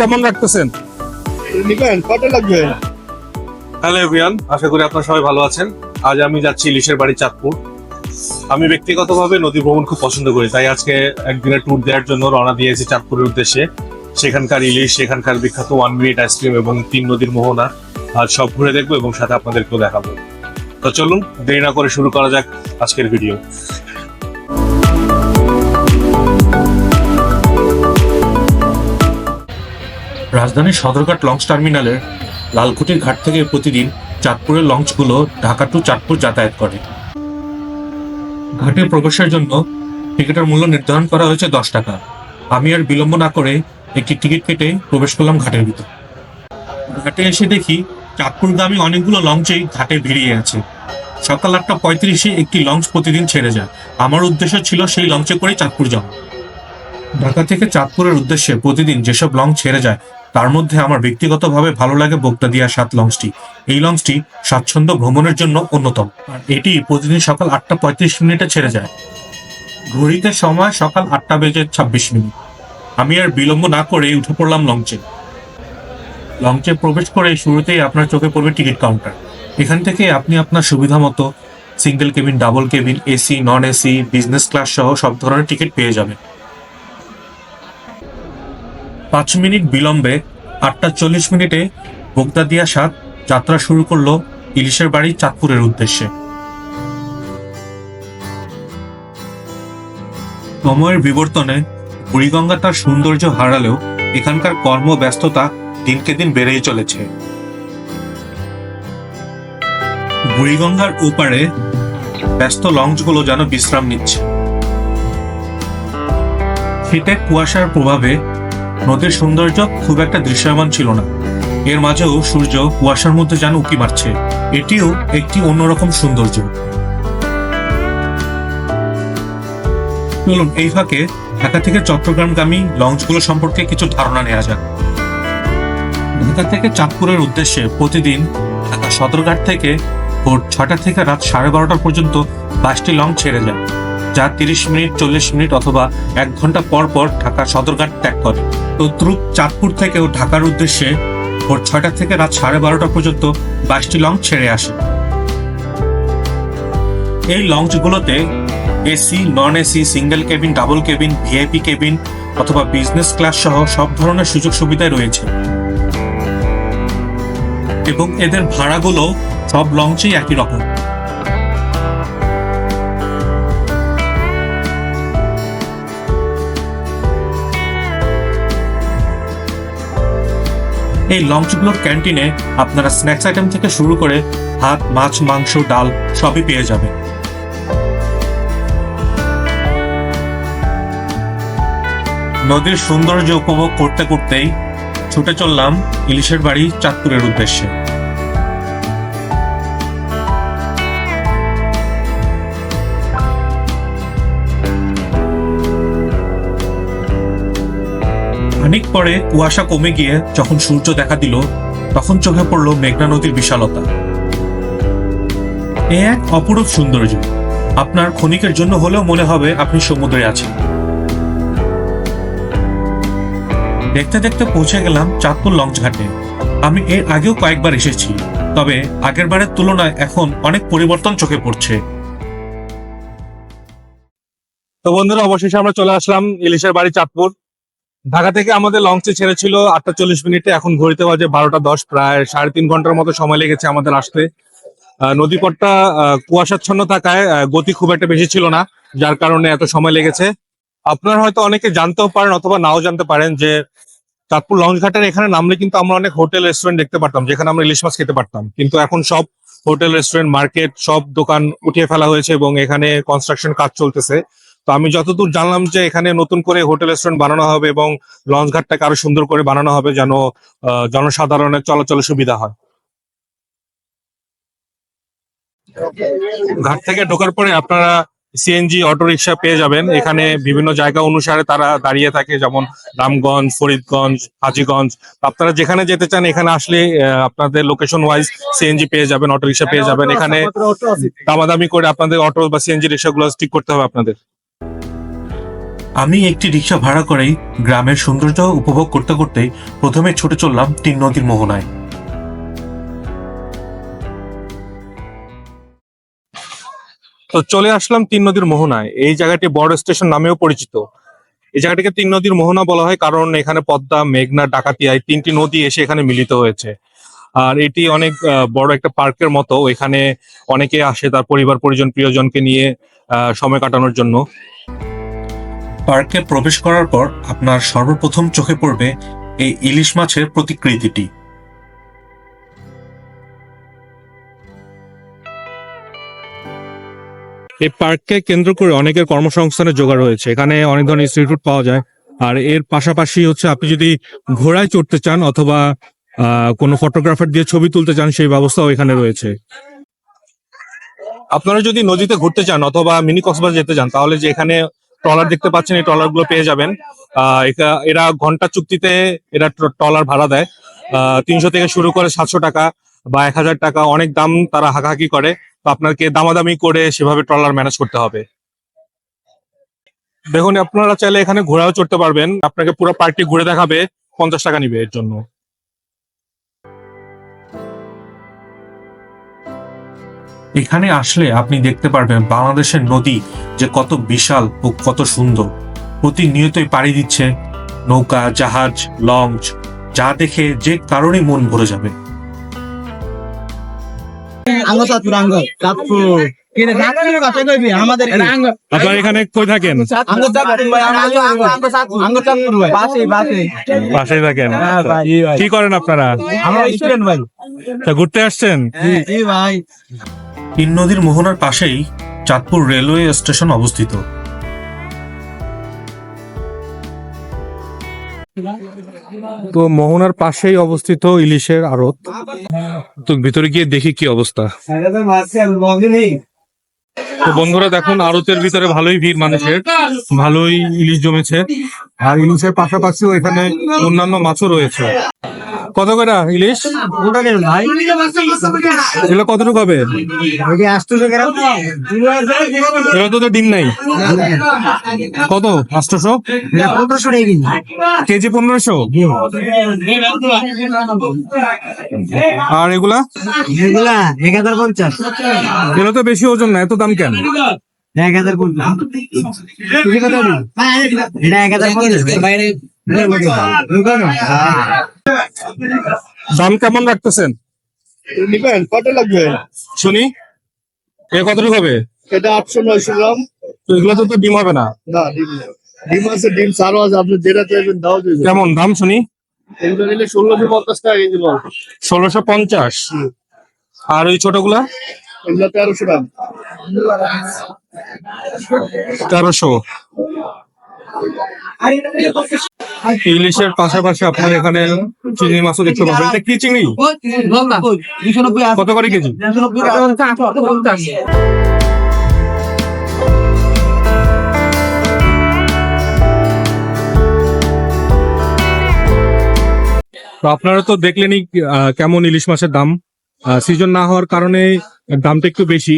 কেমন রাখতেছেন নিবেন কত লাগবে? হ্যালো এভরিওয়ান আশা করি আপনারা সবাই ভালো আছেন। আজ আমি যাচ্ছি ইলিশের বাড়ি চাঁদপুর। আমি ব্যক্তিগতভাবে নদী ভ্রমণ খুব পছন্দ করি তাই আজকে একদিনের ট্যুর দেওয়ার জন্য রওনা দিয়েছি চাঁদপুরের উদ্দেশ্যে। সেখানকার ইলিশ সেখানকার বিখ্যাত ওয়ান মিনিট আইসক্রিম এবং তিন নদীর মোহনা। আর সব ঘুরে দেখব এবং সাথে আপনাদেরকেও দেখাবো। তো চলুন দেরি না করে শুরু করা যাক আজকের ভিডিও রাজধানীর সদরঘাট লঞ্চ টার্মিনালের লালকুটির ঘাট থেকে প্রতিদিন চাঁদপুরের লঞ্চগুলো ঢাকা টু চাঁদপুর যাতায়াত করে। ঘাটে প্রবেশের জন্য টিকিটের মূল্য নির্ধারণ করা হয়েছে দশ টাকা। আমি আর বিলম্ব না করে একটি টিকিট কেটে প্রবেশ করলাম ঘাটের ভিতর। ঘাটে এসে দেখি চাঁদপুরগামী অনেকগুলো লঞ্চেই ঘাটে ভিড়িয়ে আছে। সকাল আটটা পঁয়ত্রিশে একটি লঞ্চ প্রতিদিন ছেড়ে যায়। আমার উদ্দেশ্য ছিল সেই লঞ্চে করে চাঁদপুর যাওয়া। ঢাকা থেকে চাঁদপুরের উদ্দেশ্যে প্রতিদিন যেসব লঞ্চ ছেড়ে যায়, তার মধ্যে আমার ব্যক্তিগতভাবে ভালো লাগে বোগদাদিয়া সাত লঞ্চটি। এই লঞ্চটি স্বাচ্ছন্দ্য ভ্রমণের জন্য অন্যতম। আর এটি প্রতিদিন সকাল আটটা পঁয়ত্রিশ মিনিটে ছেড়ে যায়। ঘড়িতে সময় সকাল আটটা বেজে ছাব্বিশ মিনিট। আমি আর বিলম্ব না করে উঠে পড়লাম লঞ্চে। লঞ্চে প্রবেশ করে শুরুতেই আপনার চোখে পড়বে টিকিট কাউন্টার। এখান থেকে আপনি আপনার সুবিধা মতো single cabin double cabin AC non AC business class সহ সব ধরনের টিকিট পেয়ে যাবেন। পাঁচ মিনিট বিলম্বে আটটা চল্লিশ মিনিটে বোগদাদিয়া সাত যাত্রা শুরু করল ইলিশের বাড়ি চাঁদপুরের উদ্দেশ্যে। সময়ের বিবর্তনে বুড়িগঙ্গা তার সৌন্দর্য হারালেও এখানকার কর্মব্যস্ততা দিনকে দিন বেড়েই চলেছে। বুড়িগঙ্গার ওপারে ব্যস্ত লঞ্চগুলো যেন বিশ্রাম নিচ্ছে। শীতের কুয়াশার প্রভাবে নদীর সৌন্দর্য খুব একটা দৃশ্যমান ছিল না। এর মাঝেও সূর্য কুয়াশার মধ্যে যেন উকি মারছে। এটিও একটি অন্যরকম সৌন্দর্য। চলুন এই ফাঁকে ঢাকা থেকে চট্টগ্রামগামী লঞ্চগুলো সম্পর্কে কিছু ধারণা নেওয়া যাক। ঢাকা থেকে চাঁদপুরের উদ্দেশ্যে প্রতিদিন ঢাকা সদরঘাট থেকে ভোর ছটা থেকে রাত সাড়ে বারোটা পর্যন্ত বাইশটি লঞ্চ ছেড়ে যায়, যা তিরিশ মিনিট, চল্লিশ মিনিট অথবা এক ঘণ্টা পর পর ঢাকা সদরঘাট ত্যাগ করে। তদ্রুপ চাঁদপুর থেকেও ঢাকার উদ্দেশ্যে ভোর ছয়টা থেকে রাত সাড়ে বারোটা পর্যন্ত বাইশটি লঞ্চ ছেড়ে আসে। এই লঞ্চগুলোতে AC non AC single cabin, double cabin, VIP cabin অথবা বিজনেস ক্লাস সহ সব ধরনের সুযোগ সুবিধাই রয়েছে। এবং এদের ভাড়াগুলো সব লঞ্চেই একই রকম। এই লঞ্চগুলোর ক্যান্টিনে আপনারা স্ন্যাক্স আইটেম থেকে শুরু করে ভাত, মাছ, মাংস, ডাল সবই পেয়ে যাবে নদীর সৌন্দর্য উপভোগ করতে করতেই ছুটে চললাম ইলিশের বাড়ি চাঁদপুরের উদ্দেশ্যে। খানিক পরে কুয়াশা কমে গিয়ে যখন সূর্য দেখা দিল, তখন চোখে পড়ল মেঘনা নদীর বিশালতা। এ এক অপরূপ সৌন্দর্য। আপনার ক্ষণিকের জন্য হলেও মনে হবে আপনি সমুদ্রে আছেন। দেখতে দেখতে পৌঁছে গেলাম চাঁদপুর লঞ্চ ঘাটে। আমি এর আগেও কয়েকবার এসেছি, তবে আগের বারের তুলনায় এখন অনেক পরিবর্তন চোখে পড়ছে। তো বন্ধুরা, অবশেষে আমরা চলে আসলাম ইলিশের বাড়ি চাঁদপুর। ঢাকা থেকে আমাদের লঞ্চে ছেড়েছিল আটটা চল্লিশ মিনিটে, এখন ঘড়িতে বাজে বারোটা দশ, প্রায় সাড়ে তিন ঘণ্টার মতো সময় লেগেছে আমাদের আসতে। নদীপথটা কুয়াশাচ্ছন্ন থাকায় গতি খুব একটা বেশি ছিল না, যার কারণে এত সময় লেগেছে। আপনারা হয়তো অনেকে জানতেও পারেন অথবা নাও জানতে পারেন যে চাঁদপুর লঞ্চ ঘাটের এখানে নামলে কিন্তু আমরা অনেক হোটেল রেস্টুরেন্ট দেখতে পারতাম, যেখানে আমরা ইলিশ মাছ খেতে পারতাম। কিন্তু এখন সব হোটেল রেস্টুরেন্ট মার্কেট সব দোকান উঠিয়ে ফেলা হয়েছে এবং এখানে কনস্ট্রাকশন কাজ চলতেছে। তো আমি যতদূর জানলাম যে এখানে নতুন করে হোটেল, রেস্টুরেন্ট বানানো হবে এবং লঞ্চ ঘাটটাকে আরও সুন্দর করে বানানো হবে যেন জনসাধারণের চলাচলের সুবিধা হয়। ঘাট থেকে ঢোকার পরে আপনারা সিএনজি অটো রিক্সা পেয়ে যাবেন। এখানে বিভিন্ন জায়গা অনুসারে তারা দাঁড়িয়ে থাকে, যেমন রামগঞ্জ, ফরিদগঞ্জ, হাজিগঞ্জ। আপনারা যেখানে যেতে চান, এখানে আসলে আপনাদের লোকেশন ওয়াইজ সিএনজি পেয়ে যাবেন, অটো রিক্সা পেয়ে যাবেন। এখানে দামাদামি করে আপনাদের অটো বা সিএনজি রিক্সাগুলো ঠিক করতে হবে আপনাদের। আমি একটি রিক্সা ভাড়া করেই গ্রামের সৌন্দর্য উপভোগ করতে করতে প্রথমে ছুটে চললাম তিন নদীর মোহনায়। তো চলে আসলাম তিন নদীর মোহনায়। এই জায়গাটি বড় স্টেশন নামেও পরিচিত। এই জায়গাটিকে তিন নদীর মোহনা বলা হয় কারণ এখানে পদ্মা, মেঘনা ডাকাতিয়া এই তিনটি নদী এসে এখানে মিলিত হয়েছে। আর এটি অনেক বড় একটা পার্কের মতো। এখানে অনেকে আসে তার পরিবার, পরিজন, প্রিয়জনকে নিয়ে সময় কাটানোর জন্য। পার্কে প্রবেশ করার পর আপনার সর্বপ্রথম চোখে পড়বে এই ইলিশ মাছের প্রতিকৃতিটি। এই পার্ককে কেন্দ্র করে অনেকের কর্মসংস্থানের জোগাড় হয়েছে এখানে অনেক ধরনের ইনস্টিটিউট পাওয়া যায়। আর এর পাশাপাশি হচ্ছে আপনি যদি ঘোড়ায় চড়তে চান অথবা কোনো ফটোগ্রাফার দিয়ে ছবি তুলতে চান, সেই ব্যবস্থাও এখানে রয়েছে। আপনারা যদি নদীতে ঘুরতে চান অথবা মিনি কক্সবাজার যেতে চান, তাহলে যে এখানে ট্রলার দেখতে পাচ্ছেন, এই ট্রলারগুলো পেয়ে যাবেন। এরা ঘণ্টা চুক্তিতে এরা ট্রলার ভাড়া দেয়। তিনশো থেকে শুরু করে সাতশো টাকা বা এক হাজার টাকা অনেক দাম তারা হাঁকাহাঁকি করে। তো আপনাকে দামাদামি করে সেভাবে ট্রলার ম্যানেজ করতে হবে। দেখুন, আপনারা চাইলে এখানে ঘোরাও চড়তে পারবেন। আপনাকে পুরো পার্কটি ঘুরে দেখাবে। পঞ্চাশ টাকা নিবে এর জন্য। এখানে আসলে আপনি দেখতে পারবেন বাংলাদেশের নদী যে কত বিশাল ও কত সুন্দর। প্রতিনিয়তই পাড়ি দিচ্ছে নৌকা জাহাজ লঞ্চ যা দেখে যে কারণে মন ভরে যাবে। আমাদের এখানে। কই থাকেন? থাকেন হ্যাঁ কি করেন আপনারা? আমরা স্টুডেন্ট ভাই। তা ঘুরতে আসছেন? ভাই। তিন নদীর মোহনার পাশেই চাঁদপুর রেলওয়ে স্টেশন অবস্থিত। তো মোহনার পাশেই অবস্থিত ইলিশের আড়ত। তো ভিতরে গিয়ে দেখি কি অবস্থা। তো বন্ধুরা দেখুন আড়তের ভিতরে ভালোই ভিড় মানুষের। ভালোই ইলিশ জমেছে। আর ইলিশের পাশাপাশি এখানে অন্যান্য মাছও রয়েছে। কত করে? ইলিশ? ওটা কেন ভাই এগুলো কতটুকু হবে? এগুলো তো তো ডিম নাই। কত? টাকা কেজি পনেরোশো? আর এগুলা? এগুলা এক হাজার পঞ্চাশ এগুলো তো বেশি ওজন না এত দাম কেন? এক হাজার পঞ্চাশ। এটা এক হাজার পঞ্চাশ। দাম কেমন রাখতেছেন? নিবেন কত লাগবে? শুনি। এ কতটুকু হবে? এটা আটশো নয়শো গ্রাম। তো এগুলো তো তো ডিম হবে না। না ডিম ডিম আছে ডিম সারও আছে আপনি যেটা চাইবেন দাও কেমন দাম শুনি? এগুলো নিলে ষোলোশো পঞ্চাশ টাকা কেজি বল। ষোলোশো পঞ্চাশ। আর ওই ছোটগুলা? এগুলো তেরোশো টাকা তেরোশো। ইলিশের পাশাপাশি আপনার এখানে চিংড়ি মাছও দেখতে পাবেন। এটা কি চিংড়ি? কত করে কেজি? তো আপনারা তো দেখলেনই কেমন ইলিশ মাছের দাম। সিজন না হওয়ার কারণে দামটা একটু বেশি।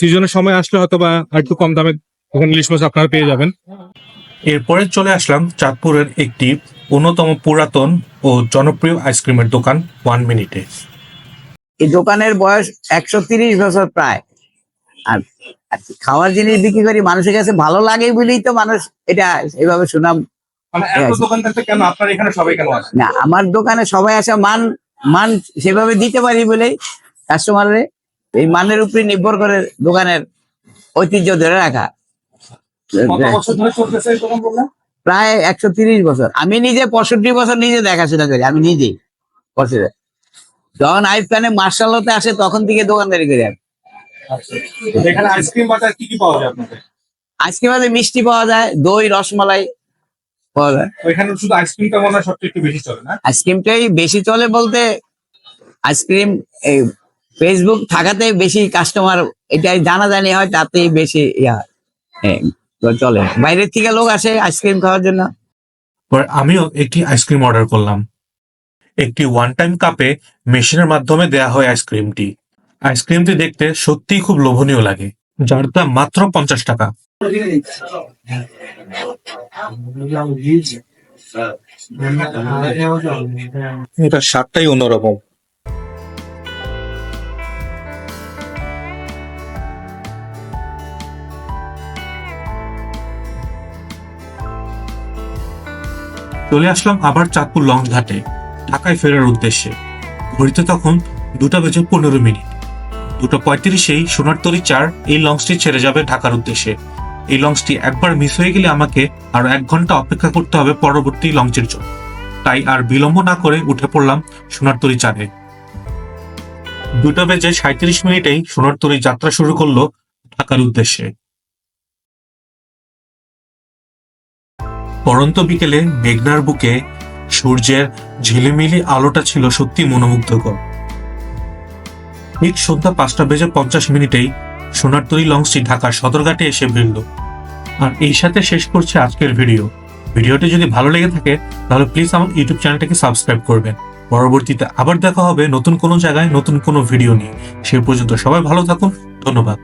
সিজনের সময় আসলে হয়তো বা একটু কম দামে তখন ইলিশ মাছ আপনারা পেয়ে যাবেন। এরপরে চলে আসলাম চাঁদপুরের একটি অন্যতম পুরাতন ও জনপ্রিয় আইসক্রিমের দোকান ওয়ান মিনিটে এই দোকানের বয়স একশো তিরিশ বছর প্রায়। আর আর খাওয়ার জিনিস বিক্রি করি মানুষের কাছে ভালো লাগে বলেই তো মানুষ এটা এভাবে সুনাম মানে এত দোকান থাকতে কেন? আপনার এখানে সবাই কেন আসে? না আমার দোকানে সবাই আসে মান মান সেভাবে দিতে পারি বলেই কাস্টমারের এই মানের উপরে নির্ভর করে দোকানের ঐতিহ্য ধরে রাখা। প্রায় একশো তিরিশ বছর। আমি নিজে পঁয়ষট্টি বছর নিজে দেখাশোনা করি আমি নিজেই বছরে। যখন আইফ খানে মার্শাল হতে আসে তখন থেকে দোকানদারি করি আমি। আইসক্রিম বাজার আপনাদের? আজকে বাদে মিষ্টি পাওয়া যায় দই রসমালাই পাওয়া যায়। ওইখানে শুধু আইসক্রিমটা মনে হয় সবচেয়ে একটু বেশি চলে না? আইসক্রিমটাই বেশি চলে বলতে আইসক্রিম ফেসবুক থাকাতে বেশি কাস্টমার এটাই জানাজানি হয় তাতেই বেশি ইয়া হয়। চলে বাইরের থেকে লোক আসে আইসক্রিম খাওয়ার জন্য। পরে আমিও একটি আইসক্রিম অর্ডার করলাম। একটি ওয়ান টাইম কাপে মেশিনের মাধ্যমে দেয়া হয় আইসক্রিমটি আইসক্রিমটি দেখতে সত্যিই খুব লোভনীয় লাগে। যার দাম মাত্র পঞ্চাশ টাকা। এটা স্বাদটাই অন্যরকম। চলে আসলাম আবার চাঁদপুর লঞ্চ ঘাটে, ঢাকায় ফেরার উদ্দেশ্যে। ঘড়িতে তখন দুটা বেজে পনেরো মিনিট। দুটো পঁয়ত্রিশেই সোনারতরী চার এই লঞ্চটি ছেড়ে যাবে ঢাকার উদ্দেশ্যে। এই লঞ্চটি একবার মিস হয়ে গেলে আমাকে আরও এক ঘণ্টা অপেক্ষা করতে হবে পরবর্তী লঞ্চের জন্য। তাই আর বিলম্ব না করে উঠে পড়লাম সোনারতরী চারে দুটো বেজে সাঁত্রিশ মিনিটেই সোনারতরী যাত্রা শুরু করল ঢাকার উদ্দেশ্যে। পরন্ত বিকেলে মেঘনার বুকে সূর্যের ঝিলিমিলি আলোটা ছিল সত্যি মনোমুগ্ধকর। ঠিক সন্ধ্যা পাঁচটা বেজে পঞ্চাশ মিনিটেই সোনারতরী লঞ্চটি ঢাকার সদরঘাটে এসে ভিড়ল। আর এই সাথে শেষ করছে আজকের ভিডিও। ভিডিওটি যদি ভালো লেগে থাকে, তাহলে প্লিজ আমার ইউটিউব চ্যানেলটাকে সাবস্ক্রাইব করবেন। পরবর্তীতে আবার দেখা হবে নতুন কোনো জায়গায় নতুন কোনো ভিডিও নিয়ে। সে পর্যন্ত সবাই ভালো থাকুন, ধন্যবাদ।